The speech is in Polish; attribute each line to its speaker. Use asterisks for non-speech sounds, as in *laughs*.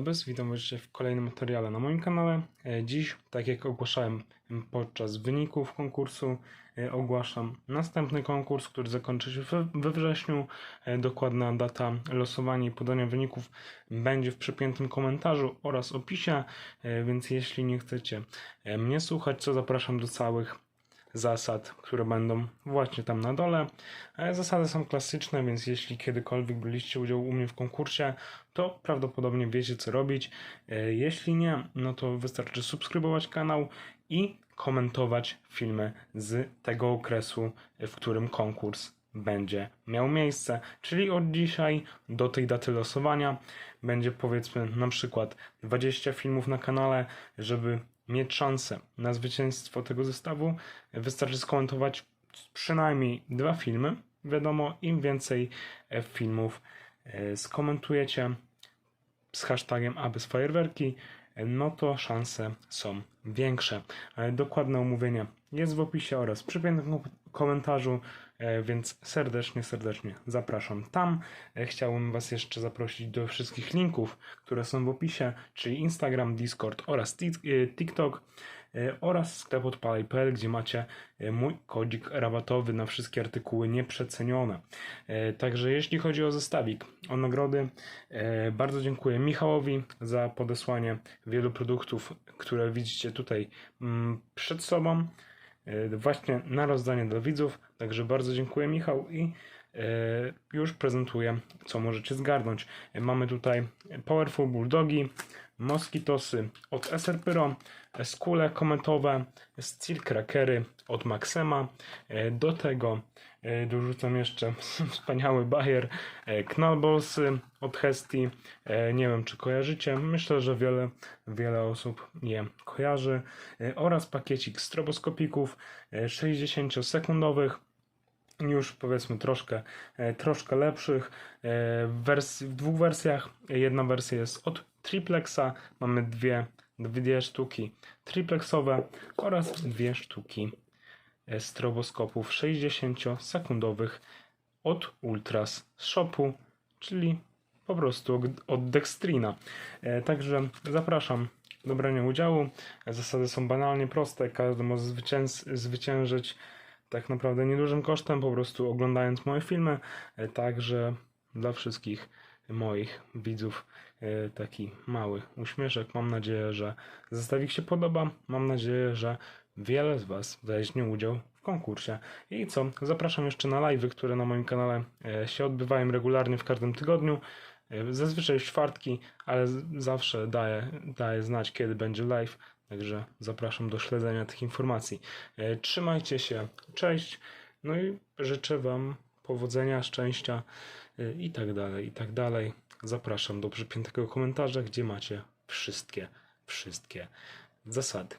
Speaker 1: Bez, witam dzisiaj w kolejnym materiale na moim kanale. E, Dziś, tak jak ogłaszałem podczas wyników konkursu, e, ogłaszam następny konkurs, który zakończy się we- wrześniu. E, Dokładna data losowania i podania wyników będzie w przypiętym komentarzu oraz opisie, więc jeśli nie chcecie mnie słuchać, to zapraszam do całych zasad, które będą właśnie tam na dole. E, Zasady są klasyczne, więc jeśli kiedykolwiek braliście udział u mnie w konkursie, to prawdopodobnie wiecie co robić. E, Jeśli nie, no to wystarczy subskrybować kanał i komentować filmy z tego okresu, w którym konkurs będzie miał miejsce. Czyli od dzisiaj do tej daty losowania będzie powiedzmy na przykład 20 filmów na kanale, żeby mieć szansę na zwycięstwo tego zestawu, wystarczy skomentować przynajmniej dwa filmy. Wiadomo, im więcej e, filmów e, skomentujecie z hashtagiem abys fajerwerki, e, no to szanse są większe. Dokładne omówienie jest w opisie oraz w przypiętym kom- komentarzu, więc serdecznie, serdecznie zapraszam tam. E, Chciałbym Was jeszcze zaprosić do wszystkich linków, które są w opisie, czyli Instagram, Discord oraz e, TikTok e, oraz sklep odpalaj.pl, gdzie macie e, mój kodzik rabatowy na wszystkie artykuły nieprzecenione. E, Także jeśli chodzi o zestawik, o nagrody, e, bardzo dziękuję Michałowi za podesłanie wielu produktów, które widzicie tutaj mm, przed sobą, e, właśnie na rozdanie dla widzów. Także bardzo dziękuję Michał i e, już prezentuję, co możecie zgarnąć. E, Mamy tutaj Powerful Bulldogi, Moskitosy od SR Pyro, e, skule kometowe, Steel Crackery od Maxema. E, Do tego e, dorzucam jeszcze *laughs* wspaniały bajer e, Knallballsy od Hesti. Nie wiem, czy kojarzycie. Myślę, że wiele, wiele osób je kojarzy. Oraz pakiecik stroboskopików e, 60-sekundowych już powiedzmy troszkę, troszkę lepszych w, w dwóch wersjach. Jedna wersja jest od triplexa, mamy dwie, dwie sztuki triplexowe oraz dwie sztuki e, stroboskopów 60-sekundowych od Ultras shopu, czyli po prostu od- Dextrina. E, Także zapraszam do brania udziału. Zasady są banalnie proste, każdy może zwyciężyć tak naprawdę niedużym kosztem, po prostu oglądając moje filmy. E, Także dla wszystkich moich widzów e, taki mały uśmieszek. Mam nadzieję, że zestawik się podoba. Mam nadzieję, że wiele z Was weźmie udział w konkursie. I co? Zapraszam jeszcze na live'y, które na moim kanale e, się odbywają regularnie w każdym tygodniu. E, Zazwyczaj w czwartki, ale zawsze daję, daję znać, kiedy będzie live. Także zapraszam do śledzenia tych informacji. Trzymajcie się, cześć. No i życzę Wam powodzenia, szczęścia e, i tak dalej, i tak dalej. Zapraszam do przypiętego komentarza, gdzie macie wszystkie, wszystkie zasady.